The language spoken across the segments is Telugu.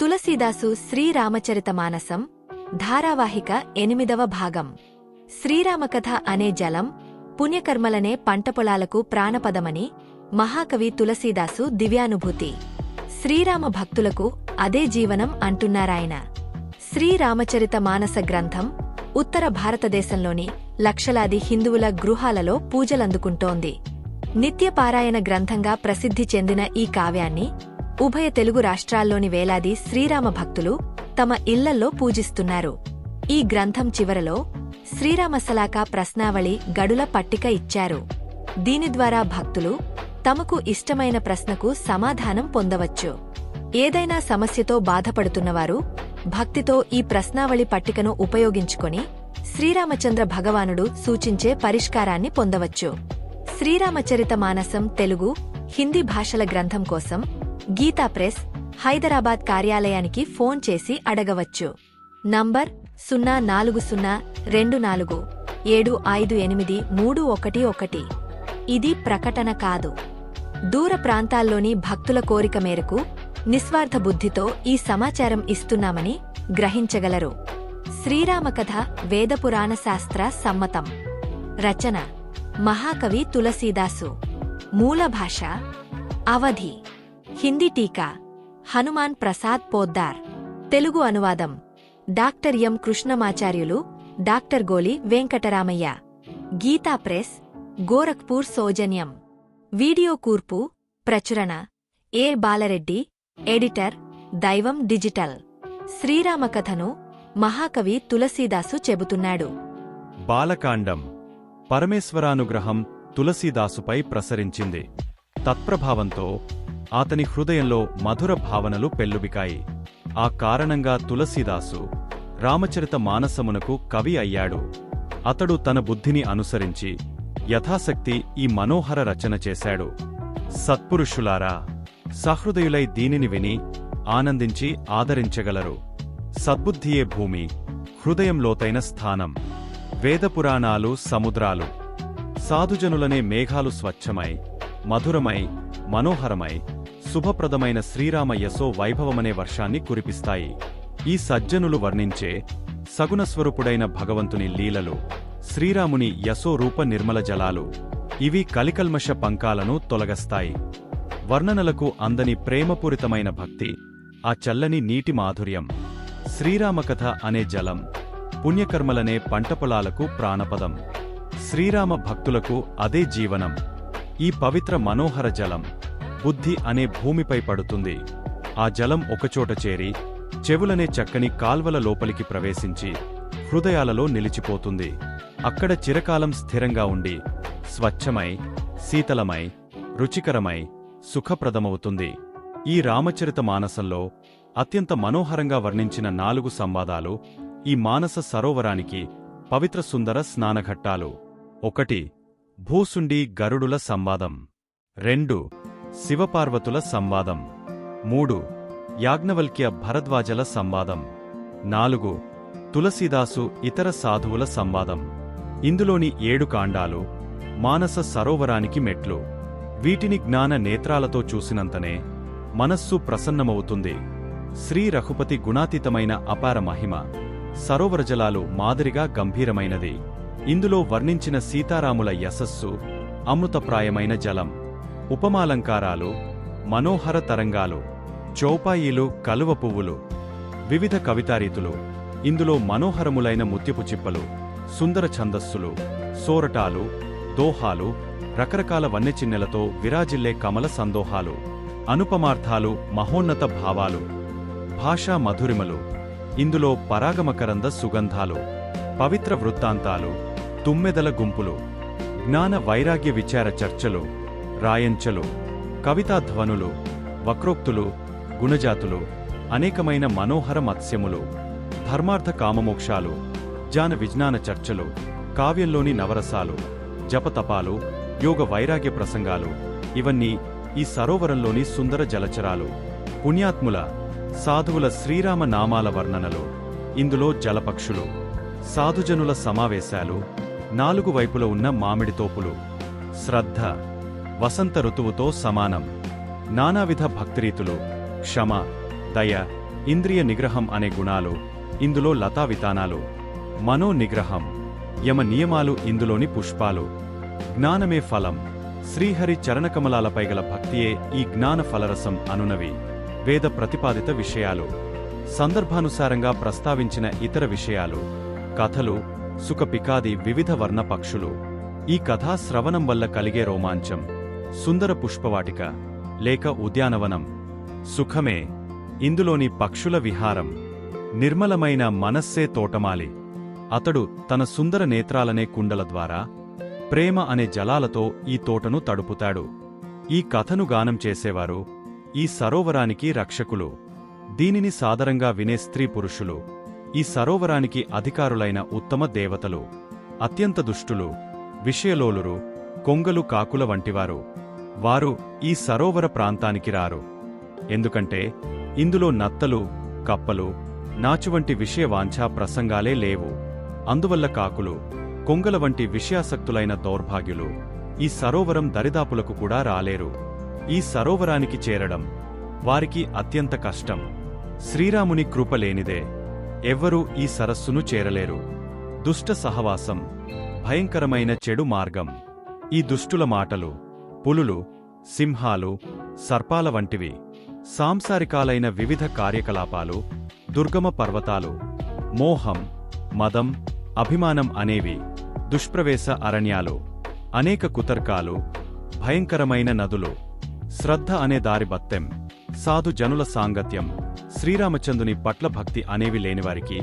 తులసీదాసు శ్రీరామచరితమానసం ధారావాహిక ఎనిమిదవ భాగం. శ్రీరామకథ అనే జలం పుణ్యకర్మలనే పంటపొలాలకు ప్రాణపదమని మహాకవి తులసీదాసు దివ్యానుభూతి. శ్రీరామ భక్తులకు అదే జీవనం అంటున్నారాయన. శ్రీరామచరిత మానస గ్రంథం ఉత్తర భారతదేశంలోని లక్షలాది హిందువుల గృహాలలో పూజలందుకుంటోంది. నిత్యపారాయణ గ్రంథంగా ప్రసిద్ధి చెందిన ఈ కావ్యాన్ని ఉభయ తెలుగు రాష్ట్రాల్లోని వేలాది శ్రీరామ భక్తులు తమ ఇళ్ళల్లో పూజిస్తున్నారు. ఈ గ్రంథం చివరలో శ్రీరామసలాక ప్రశ్నావళి గడుల పట్టిక ఇచ్చారు. దీని ద్వారా భక్తులు తమకు ఇష్టమైన ప్రశ్నకు సమాధానం పొందవచ్చు. ఏదైనా సమస్యతో బాధపడుతున్నవారు భక్తితో ఈ ప్రశ్నావళి పట్టికను ఉపయోగించుకొని శ్రీరామచంద్ర భగవానుడు సూచించే పరిష్కారాన్ని పొందవచ్చు. శ్రీరామచరిత మానసం తెలుగు హిందీ భాషల గ్రంథం కోసం గీతా ప్రెస్ హైదరాబాద్ కార్యాలయానికి ఫోన్ చేసి అడగవచ్చు. నంబర్ సున్నా నాలుగు సున్నా రెండు నాలుగు ఏడు ఐదు ఎనిమిది మూడు ఒకటి ఒకటి. ఇది ప్రకటన కాదు. దూర ప్రాంతాల్లోని భక్తుల కోరిక మేరకు నిస్వార్థ బుద్ధితో ఈ సమాచారం ఇస్తున్నామని గ్రహించగలరు. శ్రీరామకథ వేదపురాణ శాస్త్ర సమ్మతం. రచన మహాకవి తులసీదాసు. మూల భాష అవధి. హిందీ టీకా హనుమాన్ ప్రసాద్ పోద్దార్. తెలుగు అనువాదం doctor M Krishnamacharyulu doctor Goli Venkataramayya. Gita press Gorakhpur సౌజన్యం. వీడియో కూర్పు ప్రచురణ A Balareddy editor Daivam digital. శ్రీరామకథను మహాకవి తులసీదాసు చెబుతున్నాడు. బాలకాండం పరమేశ్వరానుగ్రహం తులసీదాసుపై ప్రసరించింది. తత్ప్రభావంతో అతని హృదయంలో మధుర భావనలు పెల్లుబికాయి. ఆ కారణంగా తులసీదాసు రామచరిత మానసమునకు కవి అయ్యాడు. అతడు తన బుద్ధిని అనుసరించి యథాశక్తి ఈ మనోహర రచన చేశాడు. సత్పురుషులారా సహృదయులై దీనిని విని ఆనందించి ఆదరించగలరు. సద్బుద్ధియే భూమి హృదయం లోతైన స్థానం. వేదపురాణాలు సముద్రాలు. సాధుజనులనే మేఘాలు స్వచ్ఛమై మధురమై మనోహరమై శుభప్రదమైన శ్రీరామ యశో వైభవమనే వర్షాన్ని కురిపిస్తాయి. ఈ సజ్జనులు వర్ణించే సగుణస్వరూపుడైన భగవంతుని లీలలు శ్రీరాముని యశో రూప నిర్మల జలాలు ఇవి కలికల్మష పంకాలను తొలగస్తాయి. వర్ణనలకు అందని ప్రేమపూరితమైన భక్తి ఆ చల్లని నీటి మాధుర్యం శ్రీరామకథ అనే జలం పుణ్యకర్మలనే పంటపొలాలకు ప్రాణపదం శ్రీరామ భక్తులకు అదే జీవనం ఈ పవిత్ర మనోహర జలం బుద్ధి అనే భూమిపై పడుతుంది. ఆ జలం ఒకచోట చేరి చెవులనే చక్కని కాల్వల లోపలికి ప్రవేశించి హృదయాలలో నిలిచిపోతుంది. అక్కడ చిరకాలం స్థిరంగా ఉండి స్వచ్ఛమై శీతలమై రుచికరమై సుఖప్రదమవుతుంది. ఈ రామచరిత మానసంలో అత్యంత మనోహరంగా వర్ణించిన నాలుగు సంవాదాలు ఈ మానస సరోవరానికి పవిత్ర సుందర స్నానఘట్టాలు. ఒకటి భూసుండి గరుడుల సంవాదం. రెండు శివపార్వతుల సంవాదం. మూడు యాజ్ఞవల్క్య భరద్వాజల సంవాదం. నాలుగు తులసీదాసు ఇతర సాధువుల సంవాదం. ఇందులోని ఏడు కాండాలు మానస సరోవరానికి మెట్లు. వీటిని జ్ఞాన నేత్రాలతో చూసినంతనే మనస్సు ప్రసన్నమవుతుంది. శ్రీ రఘుపతి గుణాతీతమైన అపార మహిమ సరోవర జలాలు మాదిరిగా గంభీరమైనది. ఇందులో వర్ణించిన సీతారాముల యశస్సు అమృతప్రాయమైన జలం. ఉపమాలంకారాలు మనోహర తరంగాలు చౌపాయిలు కలువ పువ్వులు వివిధ కవితారీతులు ఇందులో మనోహరములైన ముత్యపు చిప్పలు సుందర ఛందస్సులు సోరటాలు దోహాలు రకరకాల వన్నెచిన్నెలతో విరాజిల్లే కమల సందోహాలు అనుపమార్థాలు మహోన్నత భావాలు భాషా మధురిమలు ఇందులో పరాగమకరంద సుగంధాలు పవిత్ర వృత్తాంతాలు తుమ్మెదల గుంపులు జ్ఞాన వైరాగ్య విచార చర్చలు రాయంచలు కవితాధ్వనులు వక్రోక్తులు గుణజాతులు అనేకమైన మనోహర మత్స్యములు ధర్మార్థ కామమోక్షాలు జాన విజ్ఞాన చర్చలు కావ్యంలోని నవరసాలు జపతపాలు యోగ వైరాగ్య ప్రసంగాలు ఇవన్నీ ఈ సరోవరంలోని సుందర జలచరాలు. పుణ్యాత్ముల సాధువుల శ్రీరామ నామాల వర్ణనలు. ఇందులో జలపక్షులు సాధుజనుల సమావేశాలు నాలుగు వైపుల ఉన్న మామిడి తోపులు. శ్రద్ధ వసంత ఋతువుతో సమానం. నానావిధ భక్తిరీతులు క్షమ దయ ఇంద్రియ నిగ్రహం అనే గుణాలు ఇందులో లతావితానాలు. మనో నిగ్రహం యమ నియమాలు ఇందులోని పుష్పాలు. జ్ఞానమే ఫలం. శ్రీహరి చరణకమలాలపై గల భక్తియే ఈ జ్ఞాన ఫలరసం అనునవి. వేద ప్రతిపాదిత విషయాలు. సందర్భానుసారంగా ప్రస్తావించిన ఇతర విషయాలు. కథలు సుఖపికాది వివిధ వర్ణ పక్షులు ఈ కథా శ్రవణం వల్ల కలిగే రోమాంచం. సుందర పుష్పవాటిక లేక ఉద్యానవనం సుఖమే ఇందులోని పక్షుల విహారం నిర్మలమైన మనస్సే తోటమాలి. అతడు తన సుందర నేత్రాలనే కుండల ద్వారా ప్రేమ అనే జలాలతో ఈ తోటను తడుపుతాడు. ఈ కథను గానం చేసేవారు ఈ సరోవరానికి రక్షకులు. దీనిని సాదరంగా వినే స్త్రీ పురుషులు ఈ సరోవరానికి అధికారులైన ఉత్తమ దేవతలు అత్యంత దుష్టులు విషయలోలురు కొంగలు కాకుల వంటివారు. వారు ఈ సరోవర ప్రాంతానికి రారు. ఎందుకంటే ఇందులో నత్తలు కప్పలు నాచు వంటి విషయవాంఛా ప్రసంగాలే లేవు. అందువల్ల కాకులు కొంగల వంటి విషయాసక్తులైన దౌర్భాగ్యులు ఈ సరోవరం దరిదాపులకు కూడా రాలేరు. ఈ సరోవరానికి చేరడం వారికి అత్యంత కష్టం. శ్రీరాముని కృప లేనిదే ఎవ్వరూ ఈ సరస్సును చేరలేరు. దుష్ట సహవాసం భయంకరమైన చెడు మార్గం. ఈ దుష్టుల మాటలు పులులు సింహాలు సర్పాల వంటివి సాంసారికాలైన వివిధ కార్యకలాపాలు దుర్గమ పర్వతాలు మోహం మదం అభిమానం అనేవి దుష్ప్రవేశ అరణ్యాలు అనేక కుతర్కాలు భయంకరమైన నదులు శ్రద్ధ అనే దారి బత్తెం సాధు జనుల సాంగత్యం శ్రీరామచందుని పట్ల భక్తి అనేవి లేనివారికి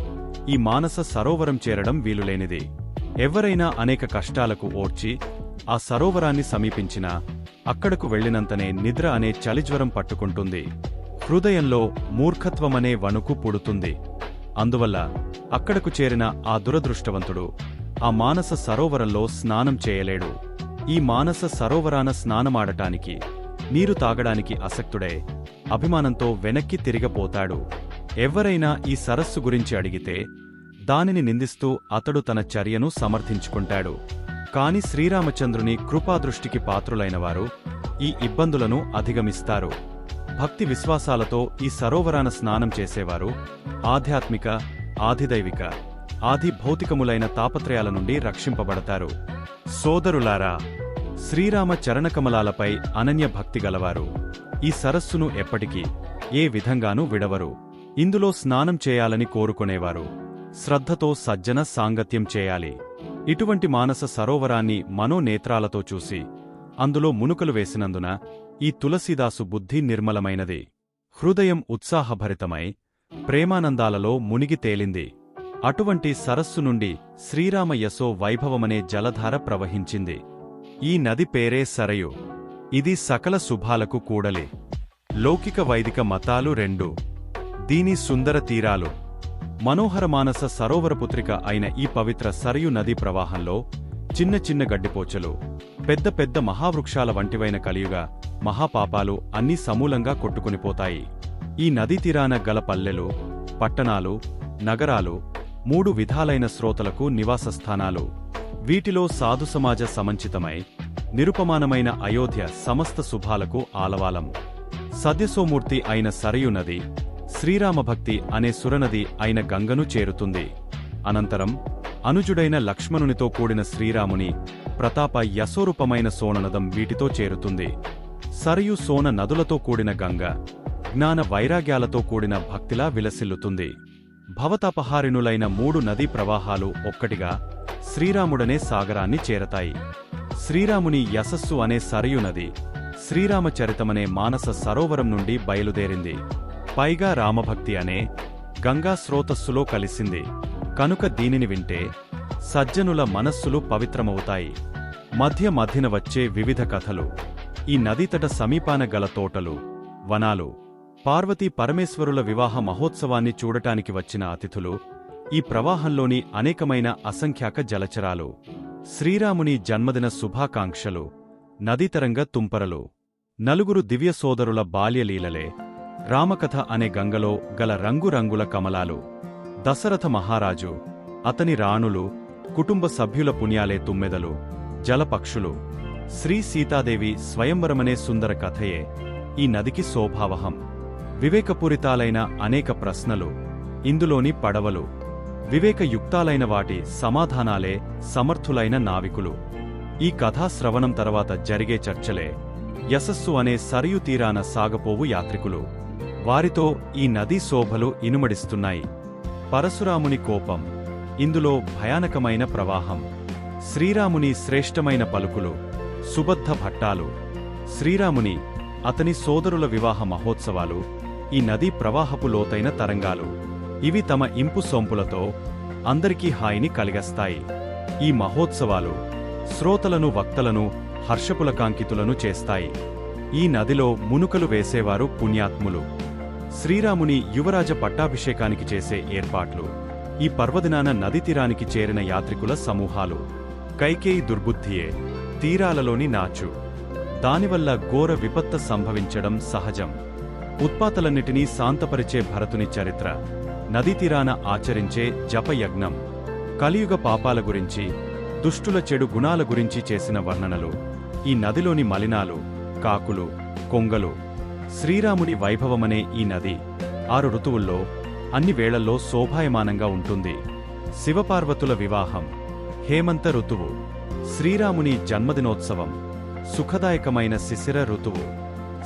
ఈ మానస సరోవరం చేరడం వీలులేనిది. ఎవరైనా అనేక కష్టాలకు ఓర్చి ఆ సరోవరాన్ని సమీపించినా అక్కడకు వెళ్ళినంతనే నిద్ర అనే చలిజ్వరం పట్టుకుంటుంది. హృదయంలో మూర్ఖత్వమనే వణుకు పుడుతుంది. అందువల్ల అక్కడకు చేరిన ఆ దురదృష్టవంతుడు ఆ మానస సరోవరంలో స్నానం చేయలేడు. ఈ మానస సరోవరాన స్నానమాడటానికి నీరు తాగడానికి అసక్తుడై అభిమానంతో వెనక్కి తిరిగపోతాడు. ఎవరైనా ఈ సరస్సు గురించి అడిగితే దానిని నిందిస్తూ అతడు తన చర్యను సమర్థించుకుంటాడు. కాని శ్రీరామచంద్రుని కృపాదృష్టికి పాత్రులైనవారు ఈ ఇబ్బందులను అధిగమిస్తారు. భక్తి విశ్వాసాలతో ఈ సరోవరాన స్నానం చేసేవారు ఆధ్యాత్మిక ఆధిదైవిక ఆది భౌతికములైన తాపత్రయాల నుండి రక్షింపబడతారు. సోదరులారా శ్రీరామ చరణకమలాలపై అనన్య భక్తి గలవారు. ఈ సరస్సును ఎప్పటికీ ఏ విధంగానూ విడవరు. ఇందులో స్నానం చేయాలని కోరుకునేవారు. శ్రద్ధతో సజ్జన సాంగత్యం చేయాలి. ఇటువంటి మానస సరోవరాన్ని మనోనేత్రాలతో చూసి అందులో మునుకలు వేసినందున ఈ తులసీదాసు బుద్ధి నిర్మలమైనది. హృదయం ఉత్సాహభరితమై ప్రేమానందాలలో మునిగి తేలింది. అటువంటి సరస్సు నుండి శ్రీరామ యశో వైభవమనే జలధార ప్రవహించింది. ఈ నది పేరే సరయు. ఇది సకల శుభాలకు కూడలే. లౌకిక వైదిక మతాలు రెండు. దీని సుందర తీరాలు. మనోహర మానస సరోవరపుత్రిక అయిన ఈ పవిత్ర సరయు నదీ ప్రవాహంలో చిన్న చిన్న గడ్డిపోచలు పెద్ద పెద్ద మహావృక్షాల వంటివైన కలియుగ మహాపాపాలు అన్నీ సమూలంగా కొట్టుకునిపోతాయి ఈ నదీ తీరాన గల పల్లెలు పట్టణాలు నగరాలు మూడు విధాలైన శ్రోతలకు నివాసస్థానాలు వీటిలో సాధు సమాజ సమంచితమై నిరుపమానమైన అయోధ్య సమస్త శుభాలకు ఆలవాలం. సద్యసోమూర్తి అయిన సరయు నది శ్రీరామభక్తి అనే సురనది అయిన గంగను చేరుతుంది. అనంతరం అనుజుడైన లక్ష్మణునితో కూడిన శ్రీరాముని ప్రతాప యశోరూపమైన సోననదం వీటితో చేరుతుంది. సరయు సోన నదులతో కూడిన గంగ జ్ఞాన వైరాగ్యాలతో కూడిన భక్తిలా విలసిల్లుతుంది. భవతాపహారిణులైన మూడు నదీ ప్రవాహాలు ఒక్కటిగా శ్రీరాముడనే సాగరాన్ని చేరతాయి. శ్రీరాముని యశస్సు అనే సరయు నది శ్రీరామచరితమనే మానస సరోవరం నుండి బయలుదేరింది. పైగా రామభక్తి అనే గంగా స్రోతస్సులో కలిసింది. కనుక దీనిని వింటే సజ్జనుల మనస్సులు పవిత్రమవుతాయి. మధ్య మధ్యన వచ్చే వివిధ కథలు. ఈ నదీతట సమీపాన గల తోటలు వనాలు పార్వతీ పరమేశ్వరుల వివాహ మహోత్సవాన్ని చూడటానికి వచ్చిన అతిథులు ఈ ప్రవాహంలోని అనేకమైన అసంఖ్యాక జలచరాలు శ్రీరాముని జన్మదిన శుభాకాంక్షలు నదీతరంగ తుంపరలు నలుగురు దివ్య సోదరుల బాల్యలీలలే రామకథ అనే గంగలో గల రంగురంగుల కమలాలు దశరథ మహారాజు అతని రాణులు కుటుంబ సభ్యుల పుణ్యాలే తుమ్మెదలు జలపక్షులు శ్రీ సీతాదేవి స్వయంవరమనే సుందర కథయే ఈ నదికి శోభావహం. వివేకపూరితాలైన అనేక ప్రశ్నలు ఇందులోని పడవలు వివేకయుక్తాలైన వాటి సమాధానాలే సమర్థులైన నావికులు. ఈ కథాశ్రవణం తర్వాత జరిగే చర్చలే యశస్సు అనే సరియు తీరాన సాగపోవు యాత్రికులు. వారితో ఈ నదీ శోభలు ఇనుమడిస్తున్నాయి. పరశురాముని కోపం ఇందులో భయానకమైన ప్రవాహం శ్రీరాముని శ్రేష్టమైన పలుకులు సుబద్ధ భట్టాలు శ్రీరాముని అతని సోదరుల వివాహ మహోత్సవాలు ఈ నదీ ప్రవాహపు లోతైన తరంగాలు. ఇవి తమ ఇంపు సొంపులతో అందరికీ హాయిని కలిగస్తాయి. ఈ మహోత్సవాలు శ్రోతలను వక్తలను హర్షపులకాంకితులను చేస్తాయి. ఈ నదిలో మునుకలు వేసేవారు పుణ్యాత్ములు. శ్రీరాముని యువరాజ పట్టాభిషేకానికి చేసే ఏర్పాట్లు ఈ పర్వదినాన నది తీరానికి చేరిన యాత్రికుల సమూహాలు కైకేయి దుర్బుద్ధియే తీరాలలోని నాచు. దానివల్ల ఘోర విపత్త సంభవించడం సహజం. ఉత్పాతలన్నిటినీ శాంతపరిచే భరతుని చరిత్ర నదీ తీరాన ఆచరించే జపయజ్ఞం. కలియుగ పాపాల గురించి దుష్టుల చెడు గుణాల గురించి చేసిన వర్ణనలు ఈ నదిలోని మలినాలు కాకులు కొంగలు శ్రీరాముడి వైభవమనే ఈ నది ఆరు ఋతువుల్లో అన్ని వేళల్లో శోభాయమానంగా ఉంటుంది. శివపార్వతుల వివాహం హేమంత ఋతువు శ్రీరాముని జన్మదినోత్సవం సుఖదాయకమైన శిశిర ఋతువు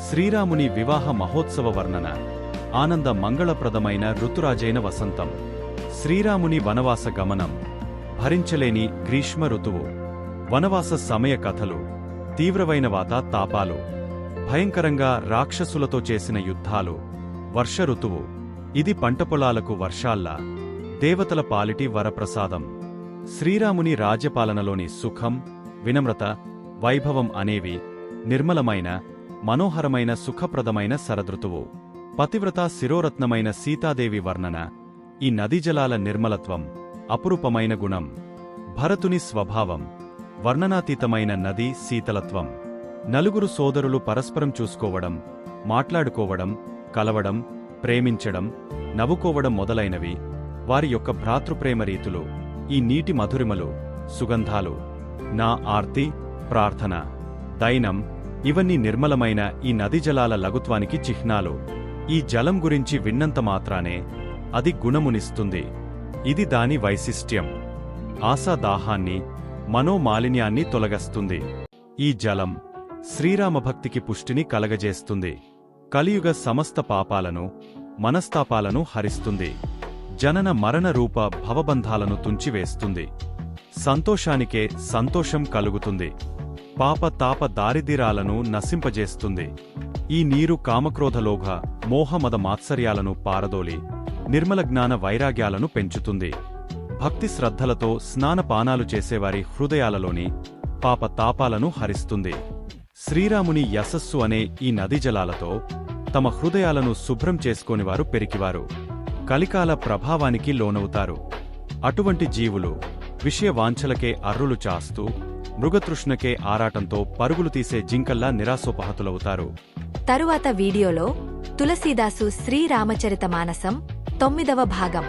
శ్రీరాముని వివాహ మహోత్సవ వర్ణన ఆనంద మంగళప్రదమైన ఋతురాజైన వసంతం శ్రీరాముని వనవాస గమనం భరించలేని గ్రీష్మ ఋతువు వనవాస సమయ కథలు తీవ్రమైన వాత తాపాలు భయంకరంగా రాక్షసులతో చేసిన యుద్ధాలు వర్ష ఋతువు ఇది పంట పొలాలకు వర్షాల్లా దేవతల పాలిటి వరప్రసాదం శ్రీరాముని రాజ్యపాలనలోని సుఖం వినమ్రత వైభవం అనేవి నిర్మలమైన మనోహరమైన సుఖప్రదమైన శరదృతువు. పతివ్రత శిరోరత్నమైన సీతాదేవి వర్ణన ఈ నదీజలాల నిర్మలత్వం అపురూపమైన గుణం భరతుని స్వభావం వర్ణనాతీతమైన నది శీతలత్వం. నలుగురు సోదరులు పరస్పరం చూసుకోవడం మాట్లాడుకోవడం కలవడం ప్రేమించడం నవ్వుకోవడం మొదలైనవి వారి యొక్క భ్రాతృప్రేమ రీతులు. ఈ నీటి మధురిమలు సుగంధాలు నా ఆర్తి ప్రార్థన దైనం ఇవన్నీ నిర్మలమైన ఈ నది జలాల లఘుత్వానికి చిహ్నాలు. ఈ జలం గురించి విన్నంత మాత్రానే అది గుణమునిస్తుంది. ఇది దాని వైశిష్ట్యం. ఆశాదాహాన్ని మనోమాలిన్యాన్ని తొలగస్తుంది. ఈ జలం శ్రీరామభక్తికి పుష్టిని కలగజేస్తుంది. కలియుగ సమస్త పాపాలను మనస్తాపాలను హరిస్తుంది. జనన మరణ రూప భవబంధాలను తుంచివేస్తుంది. సంతోషానికే సంతోషం కలుగుతుంది. పాప తాప దారిదిరాలను నశింపజేస్తుంది. ఈ నీరు కామక్రోధలోఘ మోహమద మాత్సర్యాలను పారదోలి నిర్మల జ్ఞాన వైరాగ్యాలను పెంచుతుంది. భక్తి శ్రద్ధలతో స్నానపానాలు చేసేవారి హృదయాలలోని పాప తాపాలను హరిస్తుంది. శ్రీరాముని యశస్సు అనే ఈ నది జలాలతో తమ హృదయాలను శుభ్రం చేసుకోనివారు పెరికివారు కలికాల ప్రభావానికి లోనవుతారు. అటువంటి జీవులు విషయ వాంఛలకే అర్రులు చాస్తూ మృగతృష్ణకే ఆరాటంతో పరుగులు తీసే జింకల్లా నిరాశోపహతులవుతారు. తరువాత వీడియోలో తులసీదాసు శ్రీరామచరిత మానసం తొమ్మిదవ భాగం.